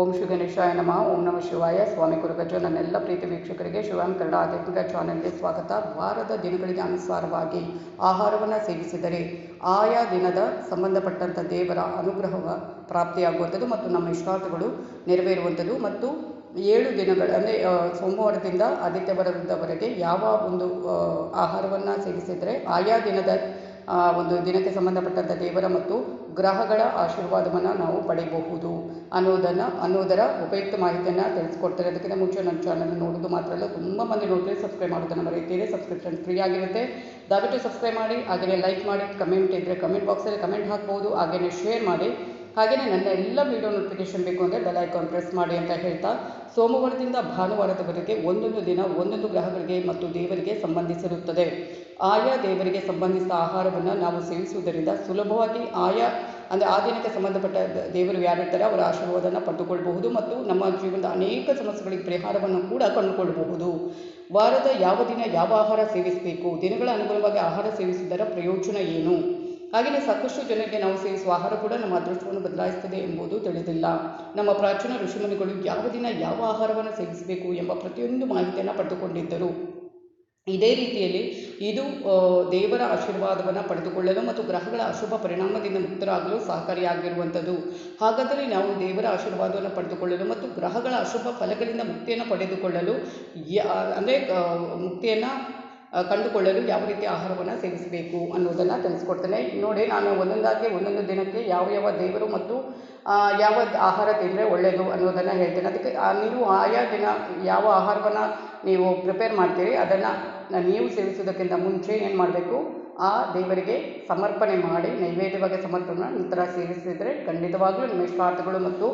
ಓಂ ಶ್ರೀ ಗಣೇಶಾಯ ನಮಃ, ಓಂ ನಮಃ ಶಿವಾಯ. ಸ್ವಾಮಿ ಕುರುಗಜ ನನ್ನೆಲ್ಲ ಪ್ರೀತಿ ವೀಕ್ಷಕರಿಗೆ ಶಿವಾನ್ ಕನ್ನಡ ಆಧ್ಯಾತ್ಮಿಕ ಚಾನೆಲ್ಗೆ ಸ್ವಾಗತ. ವಾರದ ದಿನಗಳಿಗೆ ಅನುಸಾರವಾಗಿ ಆಹಾರವನ್ನು ಸೇವಿಸಿದರೆ ಆಯಾ ದಿನದ ಸಂಬಂಧಪಟ್ಟಂಥ ದೇವರ ಅನುಗ್ರಹವ ಪ್ರಾಪ್ತಿಯಾಗುವಂಥದ್ದು ಮತ್ತು ನಮ್ಮ ಇಷ್ಟಾರ್ಥಗಳು ನೆರವೇರುವಂಥದ್ದು ಮತ್ತು ಏಳು ದಿನಗಳ, ಅಂದರೆ ಸೋಮವಾರದಿಂದ ಆದಿತ್ಯವಾರದವರೆಗೆ ಯಾವ ಒಂದು ಆಹಾರವನ್ನು ಸೇವಿಸಿದರೆ ಆಯಾ ದಿನದ ಆ, ಒಂದು ದಿನಕ್ಕೆ ಸಂಬಂಧಪಟ್ಟಂಥ ದೇವರ ಮತ್ತು ಗ್ರಹಗಳ ಆಶೀರ್ವಾದವನ್ನು ನಾವು ಪಡೆಯಬಹುದು ಅನ್ನೋದನ್ನು, ಅನ್ನೋದರ ಉಪಯುಕ್ತ ಮಾಹಿತಿಯನ್ನು ತಿಳಿಸ್ಕೊಡ್ತಾರೆ. ಅದಕ್ಕಿಂತ ಮುಂಚೆ ನನ್ನ ಚಾನಲ್ ನೋಡೋದು ಮಾತ್ರ ಅಲ್ಲ, ತುಂಬ ಮಂದಿ ನೋಡಿದ್ರೆ ಸಬ್ಸ್ಕ್ರೈಬ್ ಮಾಡೋದನ್ನು ಮರೆಯುತ್ತೀರಿ. ಸಬ್ಸ್ಕ್ರಿಪ್ಷನ್ ಫ್ರೀ ಆಗಿರುತ್ತೆ. ದಯವಿಟ್ಟು ಸಬ್ಸ್ಕ್ರೈಬ್ ಮಾಡಿ ಹಾಗೆಯೇ ಲೈಕ್ ಮಾಡಿ ಕಮೆಂಟ್ ಇದ್ದರೆ ಕಮೆಂಟ್ ಬಾಕ್ಸಲ್ಲಿ ಕಮೆಂಟ್ ಹಾಕ್ಬೋದು ಹಾಗೆಯೇ ಶೇರ್ ಮಾಡಿ. ಹಾಗೆಯೇ ನನ್ನ ಎಲ್ಲ ವಿಡಿಯೋ ನೋಟಿಫಿಕೇಶನ್ ಬೇಕು ಅಂದರೆ ಬೆಲ್ ಐಕಾನ್ ಪ್ರೆಸ್ ಮಾಡಿ ಅಂತ ಹೇಳ್ತಾ ಸೋಮವಾರದಿಂದ ಭಾನುವಾರದವರೆಗೆ ಒಂದೊಂದು ದಿನ, ಒಂದೊಂದು ಗ್ರಹಗಳಿಗೆ ಮತ್ತು ದೇವರಿಗೆ ಸಂಬಂಧಿಸಿರುತ್ತದೆ. ಆಯಾ ದೇವರಿಗೆ ಸಂಬಂಧಿಸಿದ ಆಹಾರವನ್ನು ನಾವು ಸೇವಿಸುವುದರಿಂದ ಸುಲಭವಾಗಿ ಆಯಾ, ಅಂದರೆ ಆ ದಿನಕ್ಕೆ ಸಂಬಂಧಪಟ್ಟ ದೇವರು ಯಾರಿರ್ತಾರೆ ಅವರ ಆಶೀರ್ವಾದನ ಪಡೆದುಕೊಳ್ಳಬಹುದು ಮತ್ತು ನಮ್ಮ ಜೀವನದ ಅನೇಕ ಸಮಸ್ಯೆಗಳಿಗೆ ಪರಿಹಾರವನ್ನು ಕೂಡ ಕಂಡುಕೊಳ್ಳಬಹುದು. ವಾರದ ಯಾವ ದಿನ ಯಾವ ಆಹಾರ ಸೇವಿಸಬೇಕು? ದಿನಗಳ ಅನುಗುಣವಾಗಿ ಆಹಾರ ಸೇವಿಸುವುದರ ಪ್ರಯೋಜನ ಏನು? ಹಾಗೆಯೇ ಸಾಕಷ್ಟು ಜನರಿಗೆ ನಾವು ಸೇವಿಸುವ ಆಹಾರ ಕೂಡ ನಮ್ಮ ಅದೃಷ್ಟವನ್ನು ಬದಲಾಯಿಸ್ತದೆ ಎಂಬುದು ತಿಳಿದಿಲ್ಲ. ನಮ್ಮ ಪ್ರಾಚೀನ ಋಷಿಮುನಿಗಳು ಯಾವ ದಿನ ಯಾವ ಆಹಾರವನ್ನು ಸೇವಿಸಬೇಕು ಎಂಬ ಪ್ರತಿಯೊಂದು ಮಾಹಿತಿಯನ್ನು ಪಡೆದುಕೊಂಡಿದ್ದರು. ಇದೇ ರೀತಿಯಲ್ಲಿ ಇದು ದೇವರ ಆಶೀರ್ವಾದವನ್ನು ಪಡೆದುಕೊಳ್ಳಲು ಮತ್ತು ಗ್ರಹಗಳ ಅಶುಭ ಪರಿಣಾಮದಿಂದ ಮುಕ್ತರಾಗಲು ಸಹಕಾರಿಯಾಗಿರುವಂಥದ್ದು. ಹಾಗಾದರೆ ನಾವು ದೇವರ ಆಶೀರ್ವಾದವನ್ನು ಪಡೆದುಕೊಳ್ಳಲು ಮತ್ತು ಗ್ರಹಗಳ ಅಶುಭ ಫಲಗಳಿಂದ ಮುಕ್ತಿಯನ್ನು ಪಡೆದುಕೊಳ್ಳಲು ಅಂದರೆ ಮುಕ್ತಿಯನ್ನು ಕಂಡುಕೊಳ್ಳಲು ಯಾವ ರೀತಿ ಆಹಾರವನ್ನು ಸೇವಿಸಬೇಕು ಅನ್ನೋದನ್ನು ತಿಳಿಸ್ಕೊಡ್ತೇನೆ. ನೋಡಿ, ನಾನು ಒಂದೊಂದಾಗಿ ಒಂದೊಂದು ದಿನಕ್ಕೆ ಯಾವ ಯಾವ ದೇವರು ಮತ್ತು ಯಾವ ಆಹಾರ ತಿಂದರೆ ಒಳ್ಳೆಯದು ಅನ್ನೋದನ್ನು ಹೇಳ್ತೇನೆ. ಅದಕ್ಕೆ ನೀವು ಆಯಾ ದಿನ ಯಾವ ಆಹಾರವನ್ನು ನೀವು ಪ್ರಿಪೇರ್ ಮಾಡ್ತೀರಿ, ಅದನ್ನು ನೀವು ಸೇವಿಸೋದಕ್ಕಿಂತ ಮುಂಚೆ ಏನು ಮಾಡಬೇಕು, ಆ ದೇವರಿಗೆ ಸಮರ್ಪಣೆ ಮಾಡಿ, ನೈವೇದ್ಯವಾಗಿ ಸಮರ್ಪಣೆ ನಂತರ ಸೇವಿಸಿದರೆ ಖಂಡಿತವಾಗಲೂ ನಿಮ್ಮ ಇಷ್ಟಾರ್ಥಗಳು ಮತ್ತು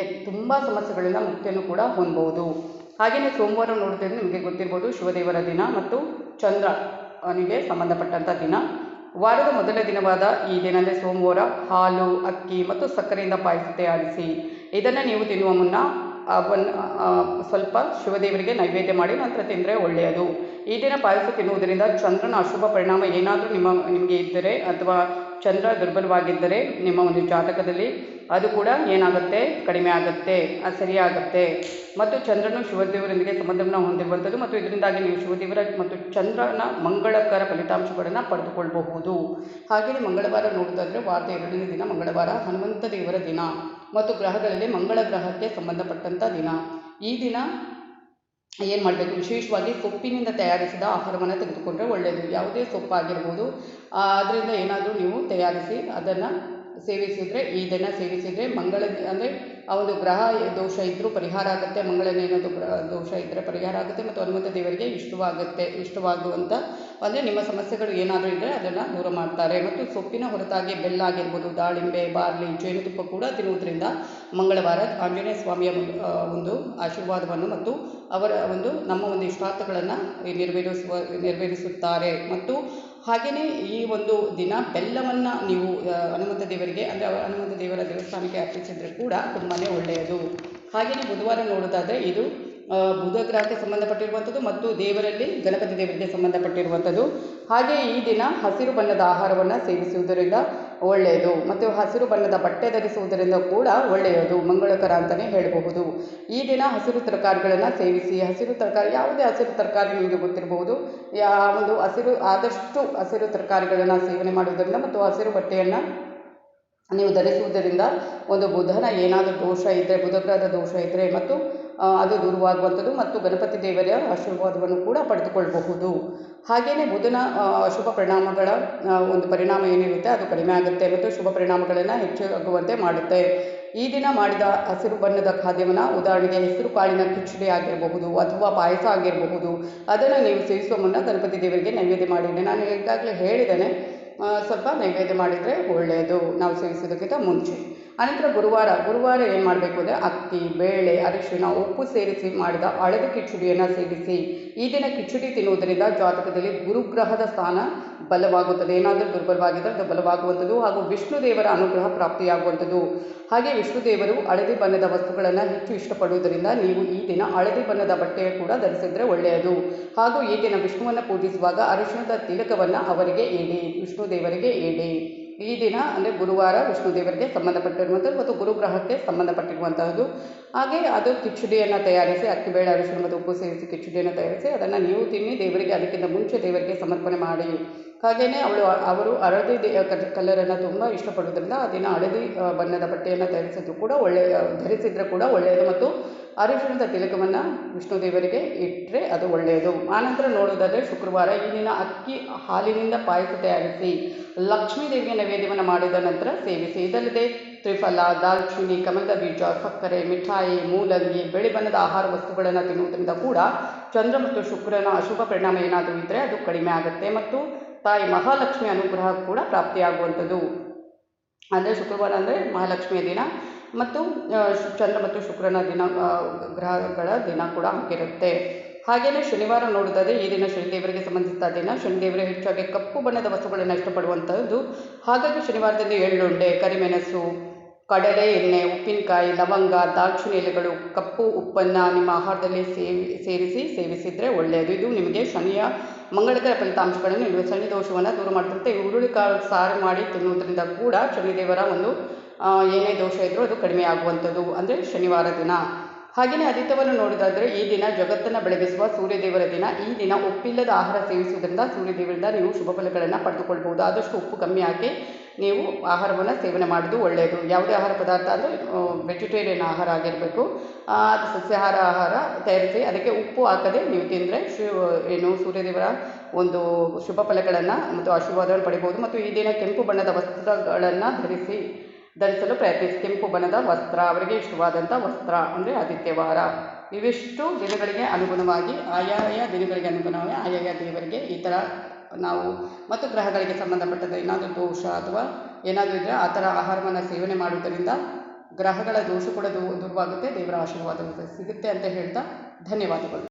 ಎ, ತುಂಬ ಸಮಸ್ಯೆಗಳಿಂದ ಮುಕ್ತಿಯನ್ನು ಕೂಡ ಹೊಂದ್ಬೋದು. ಹಾಗೆಯೇ ಸೋಮವಾರ ನೋಡ್ತಿದ್ರೆ ನಿಮಗೆ ಗೊತ್ತಿರ್ಬೋದು, ಶಿವದೇವರ ದಿನ ಮತ್ತು ಚಂದ್ರನಿಗೆ ಸಂಬಂಧಪಟ್ಟಂಥ ದಿನ. ವಾರದ ಮೊದಲ ದಿನವಾದ ಈ ದಿನ ಅಂದರೆ ಸೋಮವಾರ ಹಾಲು, ಅಕ್ಕಿ ಮತ್ತು ಸಕ್ಕರೆಯಿಂದ ಪಾಯಸ ತಯಾರಿಸಿ, ಇದನ್ನು ನೀವು ತಿನ್ನುವ ಮುನ್ನ ಅವನ್ನು ಸ್ವಲ್ಪ ಶಿವದೇವರಿಗೆ ನೈವೇದ್ಯ ಮಾಡಿ ನಂತರ ತಿಂದರೆ ಒಳ್ಳೆಯದು. ಈ ದಿನ ಪಾಯಸ ತಿನ್ನುವುದರಿಂದ ಚಂದ್ರನ ಅಶುಭ ಪರಿಣಾಮ ಏನಾದರೂ ನಿಮ್ಮ, ನಿಮಗೆ ಇದ್ದರೆ ಅಥವಾ ಚಂದ್ರ ದುರ್ಬಲವಾಗಿದ್ದರೆ ನಿಮ್ಮ ಒಂದು ಜಾತಕದಲ್ಲಿ ಅದು ಕೂಡ ಏನಾಗುತ್ತೆ? ಕಡಿಮೆ ಆಗುತ್ತೆ ಅದು ಸರಿಯಾಗುತ್ತೆ ಮತ್ತು ಚಂದ್ರನು ಶಿವದೇವರೊಂದಿಗೆ ಸಂಬಂಧವನ್ನು ಹೊಂದಿರುವಂಥದ್ದು ಮತ್ತು ಇದರಿಂದಾಗಿ ನೀವು ಶಿವದೇವರ ಮತ್ತು ಚಂದ್ರನ ಮಂಗಳಕರ ಫಲಿತಾಂಶಗಳನ್ನು ಪಡೆದುಕೊಳ್ಳಬಹುದು. ಹಾಗೆಯೇ ಮಂಗಳವಾರ ನೋಡೋದಾದರೆ ವಾರದ ಎರಡನೇ ದಿನ ಮಂಗಳವಾರ ಹನುಮಂತ ದೇವರ ದಿನ ಮತ್ತು ಗ್ರಹಗಳಲ್ಲಿ ಮಂಗಳ ಗ್ರಹಕ್ಕೆ ಸಂಬಂಧಪಟ್ಟಂಥ ದಿನ. ಈ ದಿನ ಏನು ಮಾಡಬೇಕು? ವಿಶೇಷವಾಗಿ ಸೊಪ್ಪಿನಿಂದ ತಯಾರಿಸಿದ ಆಹಾರವನ್ನು ತೆಗೆದುಕೊಂಡ್ರೆ ಒಳ್ಳೆಯದು ಯಾವುದೇ ಸೊಪ್ಪಾಗಿರ್ಬೋದು. ಅದರಿಂದ ಏನಾದರೂ ನೀವು ತಯಾರಿಸಿ ಅದನ್ನು ಸೇವಿಸಿದರೆ ಇದನ್ನು ದಿನ ಸೇವಿಸಿದರೆ ಮಂಗಳ, ಅಂದರೆ ಆ ಗ್ರಹ ದೋಷ ಇದ್ದರೂ ಪರಿಹಾರ ಆಗುತ್ತೆ, ಮಂಗಳನ ಏನಾದರೂ ಗ್ರಹ ದೋಷ ಇದ್ದರೆ ಪರಿಹಾರ ಆಗುತ್ತೆ, ಮತ್ತು ಹನುಮಂತ ದೇವರಿಗೆ ಇಷ್ಟವಾಗುತ್ತೆ ಇಷ್ಟವಾಗುವಂಥ ಅಂದರೆ ನಿಮ್ಮ ಸಮಸ್ಯೆಗಳು ಏನಾದರೂ ಇದ್ದರೆ ಅದನ್ನು ದೂರ ಮಾಡ್ತಾರೆ. ಮತ್ತು ಸೊಪ್ಪಿನ ಹೊರತಾಗಿ ಬೆಲ್ಲ ಆಗಿರ್ಬೋದು, ದಾಳಿಂಬೆ, ಬಾರ್ಲಿ, ಜೇನುತುಪ್ಪ ಕೂಡ ತಿನ್ನುವುದರಿಂದ ಮಂಗಳವಾರ ಆಂಜನೇಯ ಸ್ವಾಮಿಯ ಒಂದು ಆಶೀರ್ವಾದವನ್ನು ಮತ್ತು ಅವರ ಒಂದು ನಮ್ಮ ಒಂದು ಇಷ್ಟಾರ್ಥಗಳನ್ನು ನೆರವೇರಿಸುವ, ನೆರವೇರಿಸುತ್ತಾರೆ. ಮತ್ತು ಹಾಗೆಯೇ ಈ ಒಂದು ದಿನ ಬೆಲ್ಲವನ್ನು ನೀವು ಹನುಮಂತ ದೇವರಿಗೆ, ಅಂದರೆ ಹನುಮಂತ ದೇವರ ದೇವಸ್ಥಾನಕ್ಕೆ ಅರ್ಪಿಸಿದರೆ ಕೂಡ ತುಂಬಾ ಒಳ್ಳೆಯದು. ಹಾಗೆಯೇ ಬುಧವಾರ ನೋಡೋದಾದರೆ ಇದು ಬುಧ ಗ್ರಹಕ್ಕೆ ಸಂಬಂಧಪಟ್ಟಿರುವಂಥದ್ದು ಮತ್ತು ದೇವರಲ್ಲಿ ಗಣಪತಿ ದೇವರಿಗೆ ಸಂಬಂಧಪಟ್ಟಿರುವಂಥದ್ದು. ಹಾಗೆ ಈ ದಿನ ಹಸಿರು ಬಣ್ಣದ ಆಹಾರವನ್ನು ಸೇವಿಸುವುದರಿಂದ ಒಳ್ಳೆಯದು. ಮತ್ತು ಹಸಿರು ಬಣ್ಣದ ಬಟ್ಟೆ ಧರಿಸುವುದರಿಂದ ಕೂಡ ಒಳ್ಳೆಯದು. ಮಂಗಳಕರ ಅಂತಲೇ ಹೇಳಬಹುದು. ಈ ದಿನ ಹಸಿರು ತರಕಾರಿಗಳನ್ನು ಸೇವಿಸಿ. ಹಸಿರು ತರಕಾರಿ, ಯಾವುದೇ ಹಸಿರು ತರಕಾರಿ ನಿಮಗೆ ಗೊತ್ತಿರಬಹುದು. ಯಾ, ಒಂದು ಹಸಿರು, ಆದಷ್ಟು ಹಸಿರು ತರಕಾರಿಗಳನ್ನು ಸೇವನೆ ಮಾಡುವುದರಿಂದ ಮತ್ತು ಹಸಿರು ಬಟ್ಟೆಯನ್ನು ನೀವು ಧರಿಸುವುದರಿಂದ ಒಂದು ಬುಧನ ಏನಾದರೂ ದೋಷ ಇದ್ದರೆ ಬುಧಗ್ರಹದ ದೋಷ ಇದ್ದರೆ ಮತ್ತು ಅದು ದೂರವಾಗುವಂಥದ್ದು ಮತ್ತು ಗಣಪತಿ ದೇವರ ಆಶೀರ್ವಾದವನ್ನು ಕೂಡ ಪಡೆದುಕೊಳ್ಳಬಹುದು. ಹಾಗೆಯೇ ಬುಧನ ಶುಭ ಪರಿಣಾಮಗಳ ಒಂದು ಪರಿಣಾಮ ಏನಿರುತ್ತೆ ಅದು ಕಡಿಮೆ ಆಗುತ್ತೆ ಮತ್ತು ಶುಭ ಪರಿಣಾಮಗಳನ್ನು ಹೆಚ್ಚಾಗುವಂತೆ ಮಾಡುತ್ತೆ. ಈ ದಿನ ಮಾಡಿದ ಹಸಿರು ಬಣ್ಣದ ಖಾದ್ಯವನ್ನು ಉದಾಹರಣೆಗೆ ಹೆಸರು ಕಾಳಿನ ಕಿಚಡಿ ಆಗಿರಬಹುದು ಅಥವಾ ಪಾಯಸ ಆಗಿರಬಹುದು. ಅದನ್ನು ನೀವು ಸೇವಿಸುವ ಮುನ್ನ ಗಣಪತಿ ದೇವರಿಗೆ ನೈವೇದ್ಯ ಮಾಡಿದ್ದೆ ನಾನು ಈಗಾಗಲೇ ಹೇಳಿದ್ದೇನೆ ಸ್ವಲ್ಪ ನೈವೇದ್ಯ ಮಾಡಿದರೆ ಒಳ್ಳೆಯದು ನಾವು ಸೇವಿಸೋದಕ್ಕಿಂತ ಮುಂಚೆ. ಅನಂತರ ಗುರುವಾರ ಗುರುವಾರ ಏನು ಮಾಡಬೇಕು ಅಂದರೆ ಅಕ್ಕಿ ಬೇಳೆ ಅರಿಶಿನ ಉಪ್ಪು ಸೇರಿಸಿ ಮಾಡಿದ ಹಳದಿ ಕಿಚಡಿಯನ್ನು ಸೇವಿಸಿ. ಈ ದಿನ ಕಿಚಡಿ ತಿನ್ನುವುದರಿಂದ ಜಾತಕದಲ್ಲಿ ಗುರುಗ್ರಹದ ಸ್ಥಾನ ಬಲವಾಗುತ್ತದೆ. ಏನಾದರೂ ದುರ್ಬಲವಾಗಿದ್ದರೆ ಅದು ಬಲವಾಗುವಂಥದ್ದು ಹಾಗೂ ವಿಷ್ಣು ದೇವರ ಅನುಗ್ರಹ ಪ್ರಾಪ್ತಿಯಾಗುವಂಥದ್ದು. ಹಾಗೆ ವಿಷ್ಣು ದೇವರು ಹಳದಿ ಬಣ್ಣದ ವಸ್ತುಗಳನ್ನು ಹೆಚ್ಚು ಇಷ್ಟಪಡುವುದರಿಂದ ನೀವು ಈ ದಿನ ಹಳದಿ ಬಣ್ಣದ ಬಟ್ಟೆ ಕೂಡ ಧರಿಸಿದರೆ ಒಳ್ಳೆಯದು. ಹಾಗೂ ಈ ದಿನ ವಿಷ್ಣುವನ್ನು ಪೂಜಿಸುವಾಗ ಅರಿಶಿಣದ ತಿಲಕವನ್ನು ಅವರಿಗೆ ಏಡಿ ವಿಷ್ಣು ದೇವರಿಗೆ ಏಡಿ ಈ ದಿನ, ಅಂದರೆ ಗುರುವಾರ ವಿಷ್ಣು ದೇವರಿಗೆ ಸಂಬಂಧಪಟ್ಟಿರುವಂಥದ್ದು ಮತ್ತು ಗುರುಗ್ರಹಕ್ಕೆ ಸಂಬಂಧಪಟ್ಟಿರುವಂತಹದ್ದು ಹಾಗೆ ಅದು ಕಿಚುಡಿಯನ್ನು ತಯಾರಿಸಿ, ಅಕ್ಕಿ ಬೇಳೆ ಅರಿಶಿಣ ಮತ್ತು ಉಪ್ಪು ಸೇರಿಸಿ ಕಿಚಡಿಯನ್ನು ತಯಾರಿಸಿ, ಅದನ್ನು ನೀವು ತಿನ್ನಿ, ದೇವರಿಗೆ ಅದಕ್ಕಿಂತ ಮುಂಚೆ ದೇವರಿಗೆ ಸಮರ್ಪಣೆ ಮಾಡಿ. ಹಾಗೆಯೇ ಅವಳು, ಅವರು ಹಳದಿ ದೇ ಕಲರನ್ನು ತುಂಬ ಇಷ್ಟಪಡೋದ್ರಿಂದ ಆ ದಿನ ಹಳದಿ ಬಣ್ಣದ ಬಟ್ಟೆಯನ್ನು ಧರಿಸಿದ್ರು ಕೂಡ ಒಳ್ಳೆಯ ಧರಿಸಿದ್ರೆ ಕೂಡ ಒಳ್ಳೆಯದು ಮತ್ತು ಅರಿಶಿಣದ ತಿಲಕವನ್ನು ವಿಷ್ಣು ದೇವರಿಗೆ ಇಟ್ಟರೆ ಅದು ಒಳ್ಳೆಯದು. ಆನಂತರ ನೋಡೋದಾದರೆ ಶುಕ್ರವಾರ ಈ ದಿನ ಅಕ್ಕಿ ಹಾಲಿನಿಂದ ಪಾಯಸ ತಯಾರಿಸಿ ಲಕ್ಷ್ಮೀ ದೇವಿಯ ನೈವೇದ್ಯವನ್ನು ಮಾಡಿದ ನಂತರ ಸೇವಿಸಿ. ಇದಲ್ಲದೆ ತ್ರಿಫಲ ದಾಲ್ಚಿನ್ನಿ ಕಮಲದ ಬೀಜ, ಸಕ್ಕರೆ, ಮಿಠಾಯಿ, ಮೂಲಂಗಿ ಬಿಳಿ ಬಣ್ಣದ ಆಹಾರ ವಸ್ತುಗಳನ್ನು ತಿನ್ನುವುದರಿಂದ ಕೂಡ ಚಂದ್ರ ಮತ್ತು ಶುಕ್ರನ ಅಶುಭ ಪರಿಣಾಮ ಏನಾದರೂ ಇದ್ದರೆ ಅದು ಕಡಿಮೆ ಆಗುತ್ತೆ ಮತ್ತು ತಾಯಿ ಮಹಾಲಕ್ಷ್ಮಿ ಅನುಗ್ರಹ ಕೂಡ ಪ್ರಾಪ್ತಿಯಾಗುವಂಥದ್ದು. ಅಂದರೆ ಶುಕ್ರವಾರ ಅಂದರೆ ಮಹಾಲಕ್ಷ್ಮಿಯ ದಿನ. ಮತ್ತು ಚಂದ್ರ ಮತ್ತು ಶುಕ್ರನ ದಿನ ಗ್ರಹಗಳ ದಿನ ಕೂಡ ಆಗಿರುತ್ತೆ ಹಾಗೆಯೇ ಶನಿವಾರ ನೋಡೋದಾದರೆ ಈ ದಿನ ಶನಿದೇವರಿಗೆ ಸಂಬಂಧಿಸಿದ ದಿನ. ಶನಿದೇವರು ಹೆಚ್ಚಾಗಿ ಕಪ್ಪು ಬಣ್ಣದ ವಸ್ತುಗಳನ್ನು ಇಷ್ಟಪಡುವಂಥದ್ದು ಹಾಗಾಗಿ ಶನಿವಾರದಲ್ಲಿ ಎಳ್ಳುಂಡೆ ಕರಿಮೆಣಸು ಕಡಲೆ ಎಣ್ಣೆ ಉಪ್ಪಿನಕಾಯಿ ಲವಂಗ ದಾಲ್ಚಿನ್ನಿ ಎಲೆಗಳು ಕಪ್ಪು ಉಪ್ಪನ್ನು ನಿಮ್ಮ ಆಹಾರದಲ್ಲಿ ಸೇವಿ ಸೇರಿಸಿ ಸೇವಿಸಿದರೆ ಒಳ್ಳೆಯದು. ಇದು ನಿಮಗೆ ಶನಿಯ ಮಂಗಳಕರ ಫಲಿತಾಂಶಗಳನ್ನು ನೀಡುವ ಶನಿ ದೋಷವನ್ನು ದೂರ ಮಾಡುತ್ತೆ ಹುರುಳಿಕಾಳು ಸಾರು ಮಾಡಿ ತಿನ್ನುವುದರಿಂದ ಕೂಡ ಶನಿದೇವರ ಒಂದು ಆ, ಏನೇ ದೋಷ ಇದ್ದರೂ ಅದು ಕಡಿಮೆ ಆಗುವಂಥದ್ದು ಅಂದರೆ ಶನಿವಾರ ದಿನ. ಹಾಗೆಯೇ ಆದಿತ್ಯವನ್ನು ನೋಡೋದಾದರೆ ಈ ದಿನ ಜಗತ್ತನ್ನು ಬೆಳಗಿಸುವ ಸೂರ್ಯದೇವರ ದಿನ. ಈ ದಿನ ಉಪ್ಪಿಲ್ಲದ ಆಹಾರ ಸೇವಿಸುವುದರಿಂದ ಸೂರ್ಯದೇವರಿಂದ ನೀವು ಶುಭ ಫಲಗಳನ್ನು ಪಡೆದುಕೊಳ್ಬಹುದು. ಆದಷ್ಟು ಉಪ್ಪು ಕಮ್ಮಿ ಹಾಕಿ ನೀವು ಆಹಾರವನ್ನು ಸೇವನೆ ಮಾಡೋದು ಒಳ್ಳೆಯದು. ಯಾವುದೇ ಆಹಾರ ಪದಾರ್ಥ ಅಂದರೆ ವೆಜಿಟೇರಿಯನ್ ಆಹಾರ ಆಗಿರಬೇಕು. ಅದು ಸಸ್ಯಾಹಾರ ಆಹಾರ ತಯಾರಿಸಿ ಅದಕ್ಕೆ ಉಪ್ಪು ಹಾಕದೆ ನೀವು ತಿಂದರೆ ಏನು ಸೂರ್ಯದೇವರ ಒಂದು ಶುಭ ಫಲಗಳನ್ನು ಮತ್ತು ಆಶೀರ್ವಾದವನ್ನು ಪಡಿಬೋದು ಮತ್ತು ಈ ದಿನ ಕೆಂಪು ಬಣ್ಣದ ವಸ್ತ್ರಗಳನ್ನು ಧರಿಸಿ ಧರಿಸಲು ಪ್ರಯತ್ನಿಸಿ. ಕೆಂಪು ಬಣ್ಣದ ವಸ್ತ್ರ, ಅವರಿಗೆ ಇಷ್ಟವಾದಂಥ ವಸ್ತ್ರ ಅಂದರೆ ಆದಿತ್ಯವಾರ ಇವಿಷ್ಟು ದಿನಗಳಿಗೆ ಅನುಗುಣವಾಗಿ, ಆಯಾಯ ದಿನಗಳಿಗೆ ಅನುಗುಣವಾಗಿ, ಆಯಾಯ ದೇವರಿಗೆ ಈ ಥರ ನಾವು ಮತ್ತು ಗ್ರಹಗಳಿಗೆ ಸಂಬಂಧಪಟ್ಟದ ಏನಾದರೂ ದೋಷ ಅಥವಾ ಏನಾದರೂ ಇದ್ದರೆ ಆ ಥರ ಆಹಾರವನ್ನು ಸೇವನೆ ಮಾಡುವುದರಿಂದ ಗ್ರಹಗಳ ದೋಷ ಕೂಡ ದೂರವಾಗುತ್ತೆ, ದೇವರ ಆಶೀರ್ವಾದ ಸಿಗುತ್ತೆ ಅಂತ ಹೇಳ್ತಾ ಧನ್ಯವಾದಗಳು.